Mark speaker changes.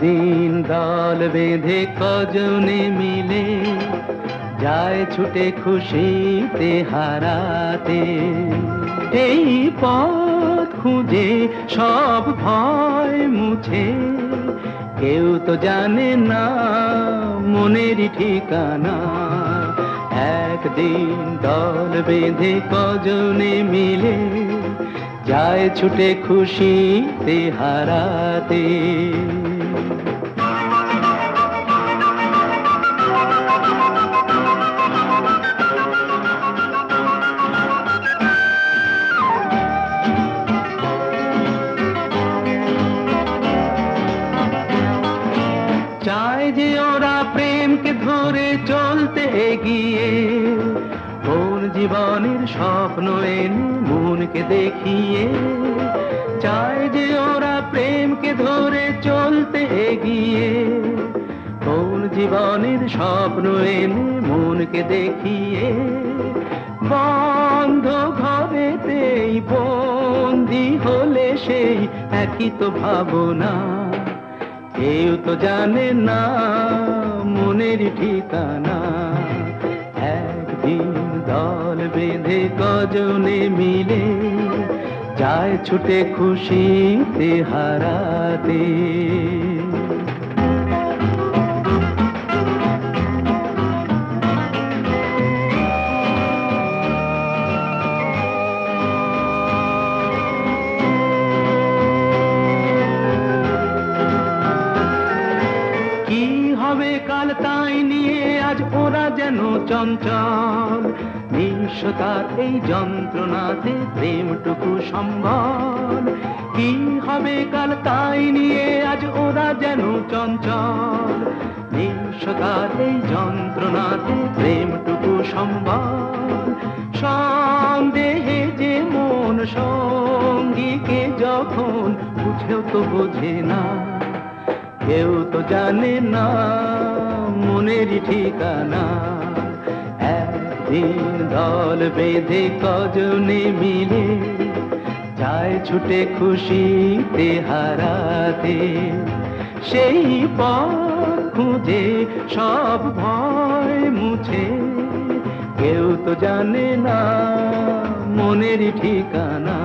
Speaker 1: একদিন দল বেঁধে কজনে মিলে যায় ছুটে খুশিতে হারাতে। এই পথ খুঁজে সব ভয় মুছে। কেউ তো জানে না মনের ঠিকানা। একদিন দল বেঁধে কজনে মিলে যায় ছুটে খুশিতে হারাতে। যে ওরা প্রেমকে ধরে চলতে এগিয়ে, কোন জীবনের স্বপ্ন এনে মনকে দেখিয়ে, চায় যে ওরা প্রেমকে ধরে চলতে এগিয়ে, কোন জীবনের স্বপ্ন এনে মনকে দেখিয়ে, বন্ধ ঘরেতেই বন্দি হলে সেই একই তো ভাবনা। কেউ তো জানে না, মনের ঠিকানা। একদিন দল বেঁধে কজনে মিলে যায় ছুটে খুশিতে হারাতে। ওরা যেন চঞ্চল। নিঃস্বতার এই যন্ত্রণাতে প্রেমটুকু সম্বল। কি হবে কাল তাই নিয়ে আজ ওরা যেন চঞ্চল। নিঃস্বতার এই যন্ত্রণাতে প্রেমটুকু সম্বল। সন্দেহে যে মন সঙ্গীকে যখন বুঝেও তো বোঝে না, কেউ তো জানে না। মনের ঠিকানা। একদিন দল বেঁধে কজনে মিলে যায় ছুটে খুশিতে হারাতে। সেই পথ খুঁজে সব ভয় মুছে। কেউ তো জানে না মনের ঠিকানা।